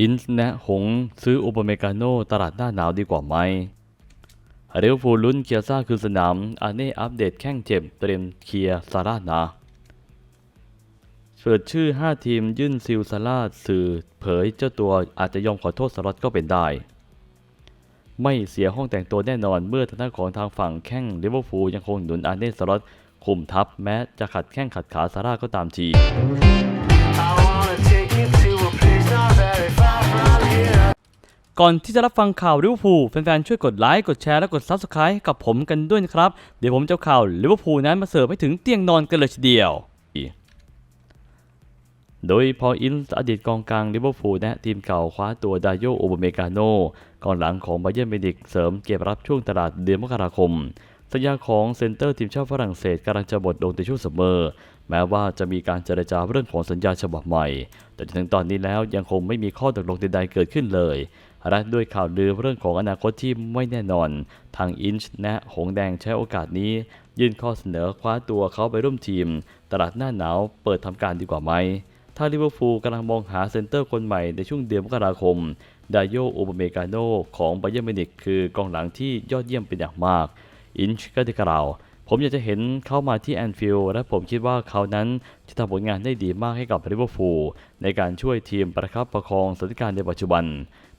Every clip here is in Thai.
อินส์นะหงซื้ออุปเมกาโนตลาดหน้าหนาวดีกว่าไหมเรอัลฟูลุ้นเคียซ่าคือสนามอาเน่อัปเดตแข้งเจ็บเตรียมเคลียร์ซาร่านะเปิดชื่อ 5 ทีมยื่นซิลซาร่าสื่อเผยเจ้าตัวอาจจะยอมขอโทษสล็อตก็เป็นได้ ไม่เสียห้องแต่งตัวแน่นอนเมื่อทางด้านของทางฝั่งแข้งลิเวอร์พูลยังคงหนุนอาร์เน่สล็อตคุมทัพแม้จะขัดแข้งขัดขาซาร่าก็ตามที ก่อนที่จะรับฟังข่าวลิเวอร์พูลแฟนๆช่วยกดไลค์กดแชร์และกด Subscribe ให้กับผมกันด้วยนะครับ เดี๋ยวผมจะข่าวลิเวอร์พูลนั้นมาเสิร์ฟให้ถึงเตียงนอนกันเลยทีเดียว โดยพออินส์อดีตกองกลางลิเวอร์พูลและทีมเก่าคว้าตัวดายโยโอเบเมกาโนกองหลังของไบเยร์มินิกเสริมเกมรับช่วงตลาดเดือนมกราคมสัญญาของเซนเตอร์ทีมชาติฝรั่งเศสกำลังจะหมดลงในช่วงซัมอ แม้ว่าจะมีการเจรจาเรื่องของสัญญาฉบับใหม่ แต่จนถึงตอนนี้แล้วยังคงไม่มีข้อตกลงใดๆเกิดขึ้นเลยและด้วยข่าวลือเรื่องของอนาคตที่ไม่แน่นอน ทางอินช์และหงแดงใช้โอกาสนี้ ยื่นข้อเสนอคว้าตัวเขาไปร่วมทีม ตลาดหน้าหนาวเปิดทำการดีกว่าไหม ถ้าลิเวอร์พูลกำลังมองหาเซนเตอร์คนใหม่ในช่วงเดือนมกราคม ดายโยโอเบเมกาโนของไบเยร์มินิกคือกองหลังที่ยอดเยี่ยมเป็นอย่างมาก อินช์ก็ได้กล่าว ผมอยากจะเห็นเขามาที่แอนฟิลด์และผมคิดว่าเขานั้นจะทำผลงานได้ดีมากให้กับลิเวอร์พูลในการช่วยทีมประคับประคองสถานการณ์ในปัจจุบัน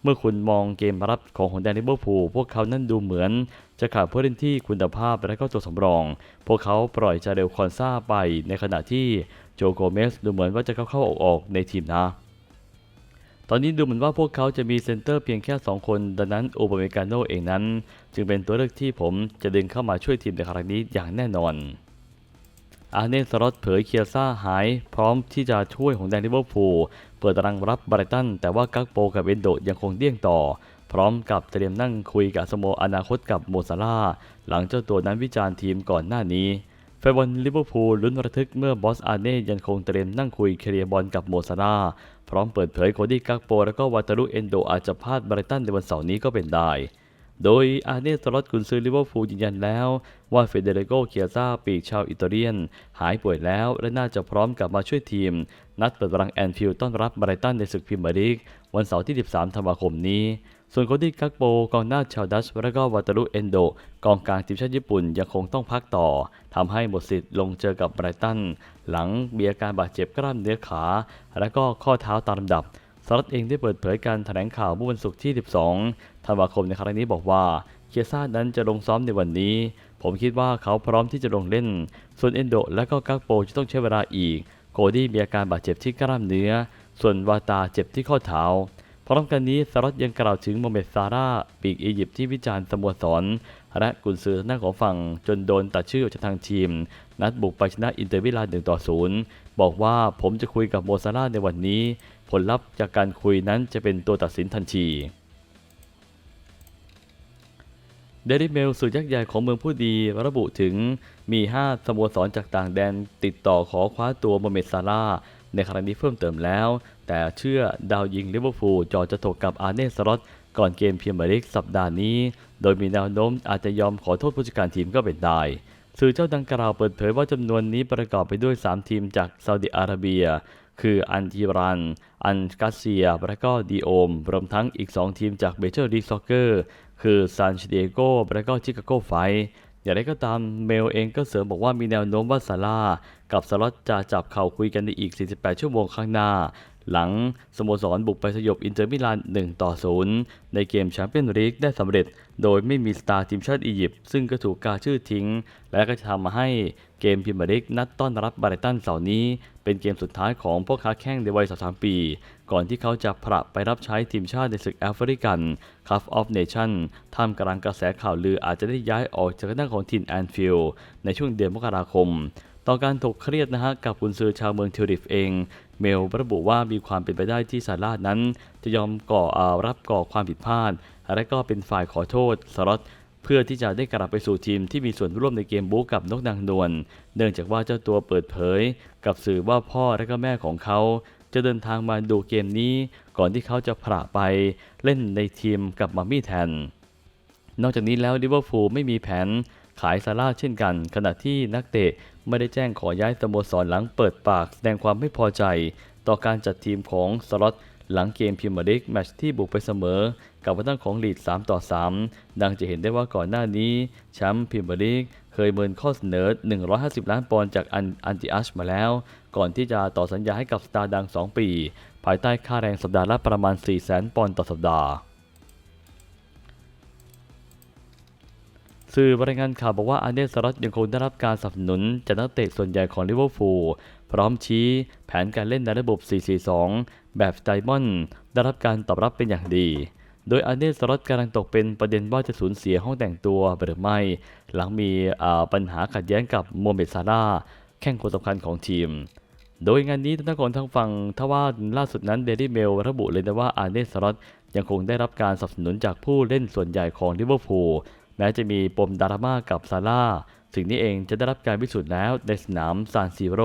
เมื่อคุณมองเกมรับของหงแดงลิเวอร์พูลพวกเขานั้นดูเหมือน จะขาดผู้เล่นที่คุณภาพและก็ตัวสำรอง พวกเขาปล่อยจาเรลคอนซาไปในขณะที่โจโกเมสดูเหมือนว่าจะเข้าเข้าออกออกในทีมนะ ตอนนี้ดูเหมือนว่าพวกเขาจะมีเซนเตอร์เพียงแค่ 2 คน ดังนั้นโอเบเมกาโนเองนั้น จึงเป็นตัวเลือกที่ผมจะดึงเข้ามาช่วยทีมในครั้งนี้อย่างแน่นอน อาร์เนสลอตเผยเคียซ่าหาย พร้อมที่จะช่วยของแดนลิเวอร์พูลเปิดตารางรับไบรตัน แต่ว่ากักโปกับเอนโดยังคงเดี่ยงต่อ พร้อมกับเตรียมนั่งคุยกับสโมอนาคตกับโมซาร่าห์หลังเจ้าตัวนั้นวิจารณ์ทีมก่อนหน้านี้ แฟนบอลลิเวอร์พูลลุ้นระทึกเมื่อบอสอาเน่ยังคงเตรียมนั่งคุยเคลียร์บอลกับโมซาร่าพร้อมเปิดเผยโคดี้กักโป และก็วาตารุเอนโดอาจจะพลาดบริตันในวันเสาร์นี้ก็เป็นได้ โดยอาเนสลอตกุนซือลิเวอร์พูลยืนยันแล้ว ว่าเฟเดริโกเคียซ่าปีกชาวอิตาเลียน หายป่วยแล้วและน่าจะพร้อมกลับมาช่วยทีม นัดเปิดรังแอนฟิลด์ต้อนรับบริตันในศึกพรีเมียร์ลีกวันเสาร์ที่ 13 ธันวาคมนี้ ส่วนโคดี้กักโปกองหน้าชาวดัชและก็วาตารุเอนโด กองกลางทีมชาติญี่ปุ่นยังคงต้องพักต่อทำให้หมดสิทธิ์ลงเจอกับไบรตัน หลังมีอาการบาดเจ็บกล้ามเนื้อขา และก็ข้อเท้าตามลำดับสลัดเองได้เปิดเผยการแถลงข่าวเมื่อวันศุกร์ที่ 12 ธันวาคมในครั้งนี้บอกว่า เคียซ่านั้นจะลงซ้อมในวันนี้ ผมคิดว่าเขาพร้อมที่จะลงเล่น ส่วนเอนโดและก็กักโปจะต้องใช้เวลาอีก โคดี้มีอาการบาดเจ็บที่กล้ามเนื้อ ส่วนวาตาเจ็บที่ข้อเท้า พร้อมกันนี้สลัดยังกล่าวถึงโมเมดซาร่าปีกอียิปต์ที่วิจารณ์สโมสร และกุนซือหน้าของฝั่งจนโดนตัดชื่อออกจากทางทีม นัดบุกไปชนะอินเตอร์มิลาน1ต่อ0บอกว่าผมจะคุยกับโมซาร่าในวันนี้ ผลลัพธ์จากการคุยนั้นจะเป็นตัวตัดสินทันทีเดลิเมลสื่อยักษ์ใหญ่ของเมืองผู้ดีระบุถึงมี 5 สโมสรจากต่างแดนติดต่อขอคว้าตัวโมเมดซาร่า ในครั้งนี้เพิ่มเติมแล้ว แต่เชื่อดาวยิงลิเวอร์พูลจอจะถกกับอาร์เน่สล็อตก่อนเกมพรีเมียร์ลีกสัปดาห์นี้ โดยมีแนวโน้มอาจจะยอมขอโทษผู้จัดการทีมก็เป็นได้สื่อเจ้าดังกล่าวเปิดเผยว่าจำนวนนี้ประกอบไปด้วย 3 ทีมจากซาอุดิอาระเบีย คืออันทีรัน อันกาเซีย และก็ดีโอม รวมทั้งอีก 2 ทีมจากเบเจอร์ลีกซ็อกเกอร์ คือซานชิเดโกและก็ชิคาโกไฟ อย่างไรก็ตามเมลเองก็เสริมบอกว่ามีแนวโน้มว่าซาร่ากับสล็อตจะจับเข่าคุยกันในอีก 48 ชั่วโมงข้างหน้า หลังสโมสรบุกไปสยบอินเตอร์มิลาน 1 ต่อ 0 ในเกมแชมเปี้ยนลีกได้สำเร็จ โดยไม่มีสตาร์ทีมชาติอียิปต์ซึ่งก็ถูกกาชื่อทิ้ง และก็จะทำมาให้เกมพรีเมียร์ลีกนัดต้อนรับบาร์เรตันเสาร์นี้ เป็นเกมสุดท้ายของพวกค้าแข้งในวัย 33 ปี ก่อนที่เขาจะผละไปรับใช้ทีมชาติในศึกแอฟริกันคัพออฟเนชั่นท่ามกลางกระแสข่าวลืออาจจะได้ย้ายออกจากหน้าของทีมแอนฟิลด์ในช่วงเดือนมกราคม ต่อการถกเครียดนะฮะกับกุนซือชาวเมืองทิวริฟเอง เมลระบุว่ามีความเป็นไปได้ที่ซาร่าห์นั้น จะยอมก่ออารับก่อความผิดพลาด และก็เป็นฝ่ายขอโทษสล็อตเพื่อที่จะได้กลับไปสู่ทีมที่มีส่วนร่วมในเกมบู๊กับนกนางนวลเนื่องจากว่าเจ้าตัวเปิดเผย กับสื่อว่าพ่อและก็แม่ของเขาจะเดินทางมาดูเกมนี้ ก่อนที่เขาจะผละไปเล่นในทีมกับมามี่แทน นอกจากนี้แล้วลิเวอร์พูลไม่มีแผนขายซาร่าเช่นกัน ขณะที่นักเตะ ไม่ได้แจ้งขอย้ายสโมสรหลังเปิดปากแสดงความไม่พอใจ ต่อการจัดทีมของสล็อตหลังเกมพรีเมียร์ลีกแมตช์ที่บุกไปเสมอ กับวัฒนของลีด 3 ต่อ 3 ดังจะเห็นได้ว่าก่อนหน้านี้แชมป์พรีเมียร์ลีกเคยเมินข้อเสนอ 150 ล้านปอนด์จากอันอันติอัชมาแล้ว ก่อนที่จะต่อสัญญาให้กับสตาร์ดัง 2 ปี ภายใต้ค่าแรงสัปดาห์ละประมาณ 400,000 ปอนด์ต่อสัปดาห์ สื่อรายงานข่าวบอกว่าอาเนสล็อตยังคงได้รับการสนับสนุนจากนักเตะส่วนใหญ่ของลิเวอร์พูลพร้อมชี้แผนการเล่นในระบบ 4-4-2 แบบสไตมอนได้รับการตอบรับเป็นอย่างดี โดยอาเนสล็อตกำลังตกเป็นประเด็นว่าจะสูญเสียห้องแต่งตัวหรือไม่ หลังมีปัญหาขัดแย้งกับโมเมดซาร่าแข้งคนสำคัญของทีม โดยงานนี้ทางของทางฝั่งทว่าล่าสุดนั้นเดลี่เมลระบุเลยนะว่าอาเนสล็อตยังคงได้รับการสนับสนุนจากผู้เล่นส่วนใหญ่ของลิเวอร์พูล แม้จะมีปมดราม่ากับซาร่าสิ่งนี้เองจะได้รับการพิสูจน์แล้วในสนามซานซิโร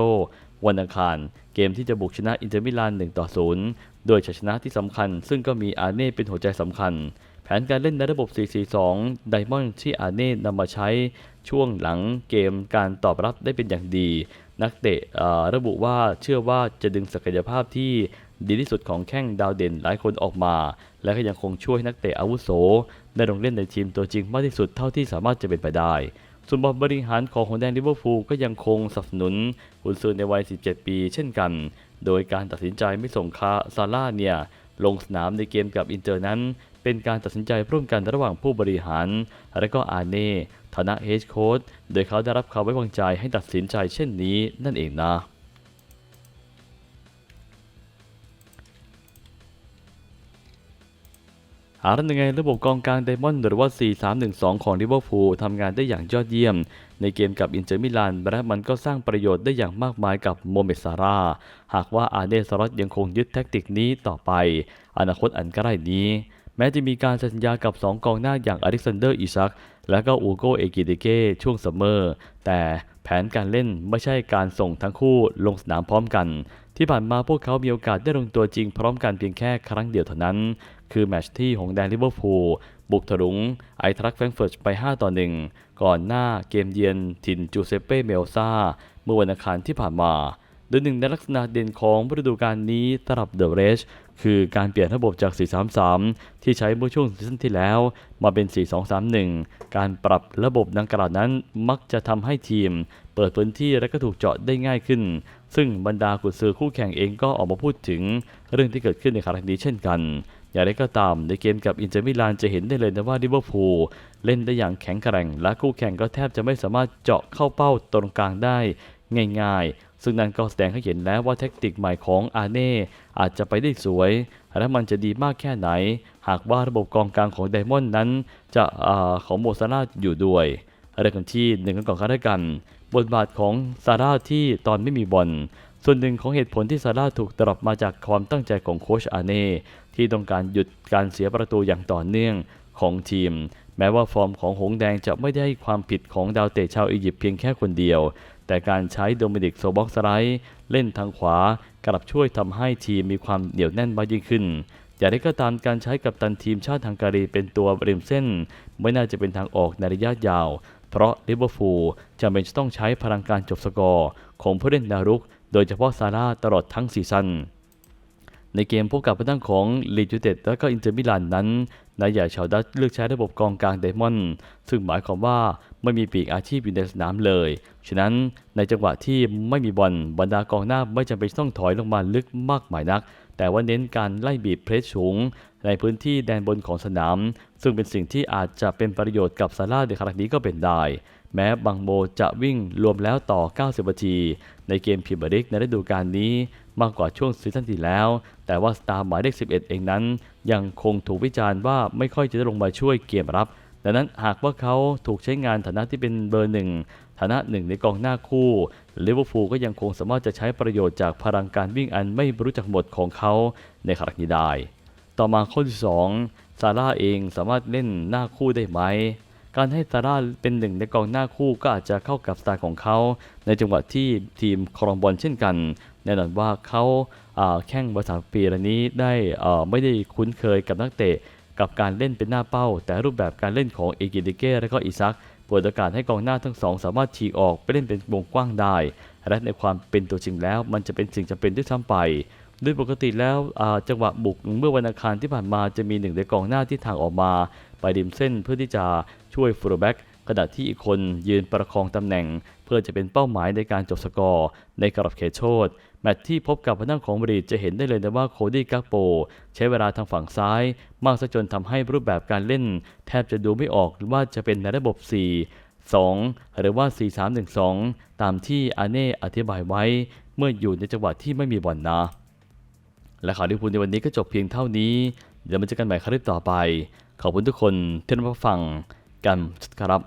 วันอังคาร เกมที่จะบุกชนะอินเตอร์มิลาน1ต่อ0โดยชัยชนะที่สำคัญ ซึ่งก็มีอาเน่เป็นหัวใจสำคัญ แผนการเล่นในระบบ 4-4-2 ไดมอนด์ที่อาเน่นำมาใช้ช่วงหลังเกมการตอบรับได้เป็นอย่างดี นักเตะระบุว่าเชื่อว่าจะดึงศักยภาพที่ดีที่สุดของแข้งดาวเด่นหลายคนออกมา และก็ยังคงช่วยให้นักเตะอาวุโส ได้ลงเล่นในทีมตัวจริงมากที่สุดเท่าที่สามารถจะเป็นไปได้ส่วนบอลบริหารของหงแดงลิเวอร์พูลก็ยังคงสนับสนุนกุนซือในวัย 17 ปีเช่นกัน โดยการตัดสินใจไม่ส่งคาซาร่าเนี่ยลงสนามในเกมกับอินเตอร์นั้น เป็นการตัดสินใจร่วมกันระหว่างผู้บริหาร และก็อาเน่ฐานะเฮดโค้ชโดยเขาได้รับความไว้วางใจให้ตัดสินใจเช่นนี้นั่นเองนะ หาทำยังไงระบบกองกลางไดมอนด์หรือว่า 4-3-1-2 ของลิเวอร์พูลทำงานได้อย่างยอดเยี่ยม ในเกมกับอินเตอร์มิลานและมันก็สร้างประโยชน์ได้อย่างมากมายกับโมเมซาร่าหากว่าอาร์เนสล็อตยังคงยึดแท็กติกนี้ต่อไป อนาคตอันใกล้นี้ แม้จะมีการสัญญากับ 2 กองหน้าอย่างอเล็กซานเดอร์อิซัก และก็อูโกเอกิเดเกช่วงซัมเมอร์แต่แผนการเล่นไม่ใช่การส่งทั้งคู่ลงสนามพร้อมกัน ที่ผ่านมาพวกเขามีโอกาสได้ลงตัวจริงพร้อมกันเพียงแค่ครั้งเดียวเท่านั้น คือแมตช์ที่หงแดงลิเวอร์พูลบุกถลุงไอทรักแฟรงเฟิร์ตไป 5 ต่อ 1 ก่อนหน้าเกมเยือนถิ่นจูเซเป้เมลซาเมื่อวันอังคารที่ผ่านมาโดยหนึ่งในลักษณะเด่นของฤดูกาลนี้สำหรับเดอะเรชคือการเปลี่ยนระบบจาก 4-3-3 ที่ใช้เมื่อช่วงซีซั่นที่แล้วมาเป็น 4-2-3-1 การปรับระบบดังกล่าวนั้นมักจะทำให้ทีม เปิดพื้นที่และก็ถูกเจาะได้ง่ายขึ้น ซึ่งบรรดากุนซือคู่แข่งเองก็ออกมาพูดถึงเรื่องที่เกิดขึ้นในครั้งนี้เช่นกัน อย่างไรก็ตามในเกมกับอินเตอร์มิลานจะเห็นได้เลยนะว่าลิเวอร์พูลเล่นได้อย่างแข็งแกร่ง และคู่แข่งก็แทบจะไม่สามารถเจาะเข้าเป้าตรงกลางได้ง่ายๆ ซึ่งนั่นก็แสดงให้เห็นแล้วว่าแท็กติกใหม่ของอาเน่อาจจะไปได้สวยและมันจะดีมากแค่ไหน หากว่าระบบกองกลางของไดมอนด์นั้น จะอของโมซาร่าอยู่ด้วยเริ่มกันที่หนึ่งกันก่อนกันกัน บทบาทของซาร่าที่ตอนไม่มีบอลส่วนหนึ่งของเหตุผลที่ซาร่าถูกตรับมาจากความตั้งใจของโคชอาเน่ ที่ต้องการหยุดการเสียประตูอย่างต่อเนื่องของทีม แม้ว่าฟอร์มของหงแดงจะไม่ได้ความผิดของดาวเตะชาวอียิปต์เพียงแค่คนเดียว แต่การใช้โดมินิกโซบ็อกสไลด์เล่นทางขวากลับช่วยทำให้ทีมมีความเหนียวแน่นมากยิ่งขึ้นอย่างไรก็ตามการใช้กับตันทีมชาติฮังการีเป็นตัวริมเส้น ไม่น่าจะเป็นทางออกในระยะยาว เพราะลิเวอร์พูลจำเป็นจะต้องใช้พลังการจบสกอร์ของผู้เล่นแนวรุก โดยเฉพาะซาร่าตลอดทั้งซีซั่น ในเกมพบกับผู้ตั้งของลีดยูเต็ดและก็อินเตอร์มิลานนั้นนายใหญ่ชาวดัตช์เลือกใช้ระบบกองกลางไดมอนด์ซึ่งหมายความว่าไม่มีปีกอาชีพอยู่ในสนามเลย ฉะนั้นในจังหวะที่ไม่มีบอลบรรดากองหน้าไม่จำเป็นต้องถอยลงมาลึกมากมายนัก แต่ว่าเน้นการไล่บีบเพรสสูง ในพื้นที่แดนบนของสนาม ซึ่งเป็นสิ่งที่อาจจะเป็นประโยชน์กับซาร่าห์ในครั้งนี้ก็เป็นได้ แม้บังโมจะวิ่งรวมแล้วต่อ 90 นาที ในเกมพรีเมียร์ลีกในฤดูกาลนี้มากกว่าช่วงซีซั่นที่แล้ว แต่ว่าสตาร์หมายเลข 11 เองนั้น ยังคงถูกวิจารณ์ว่าไม่ค่อยจะได้ลงมาช่วยเกมรับ ดังนั้นหากว่าเขาถูกใช้งานฐานะที่เป็นเบอร์หนึ่งฐานะหนึ่งในกองหน้าคู่ลิเวอร์พูลก็ยังคงสามารถจะใช้ประโยชน์จากพลังการวิ่งอันไม่รู้จักหมดของเขาในครั้งนี้ได้ ต่อมาข้อที่2ซาร่าเองสามารถเล่นหน้าคู่ได้ไหม การให้ซาร่าเป็นหนึ่งในกองหน้าคู่ก็อาจจะเข้ากับสไตล์ของเขา ในจังหวะที่ทีมครองบอลเช่นกัน แน่นอนว่าเขาาแข้งบาสาปีเหล่านี้ได้ไม่ได้คุ้นเคยกับนักเตะกับการเล่นเป็นหน้าเป้า แต่รูปแบบการเล่นของเอกิดิเก้และก็อิซักเปิดโอกาสให้กองหน้าทั้งสองสามารถฉีกออกไปเล่นเป็นวงกว้างได้ และในความเป็นตัวจริงแล้ว มันจะเป็นสิ่งจำเป็นด้วยซ้ำไป โดยปกติแล้วจังหวะบุกเมื่อวันอังคารที่ผ่านมาจะมีหนึ่งในกองหน้าที่ทางออกมา ไปริมเส้นเพื่อที่จะช่วยฟูลแบ็กขณะที่อีกคนยืนประคองตำแหน่ง เพื่อจะเป็นเป้าหมายในการจบสกอร์ ในกรอบเขตโทษแมตช์ที่พบกับพนักของบรีดจะเห็นได้เลยนะว่าโคดี้กักโป ใช้เวลาทางฝั่งซ้าย มากซะจนทำให้รูปแบบการเล่น แทบจะดูไม่ออกว่าจะเป็นในระบบ 4 2 หรือว่า 4 3 1 2 ตามที่อาเน่อธิบายไว้ เมื่ออยู่ในจังหวะที่ไม่มีบอลนะ และข่าวที่พูดในวันนี้ก็จบเพียงเท่านี้เดี๋ยวมาเจอกันใหม่คลิปต่อไป ขอบคุณทุกคนที่รับฟังกันครับ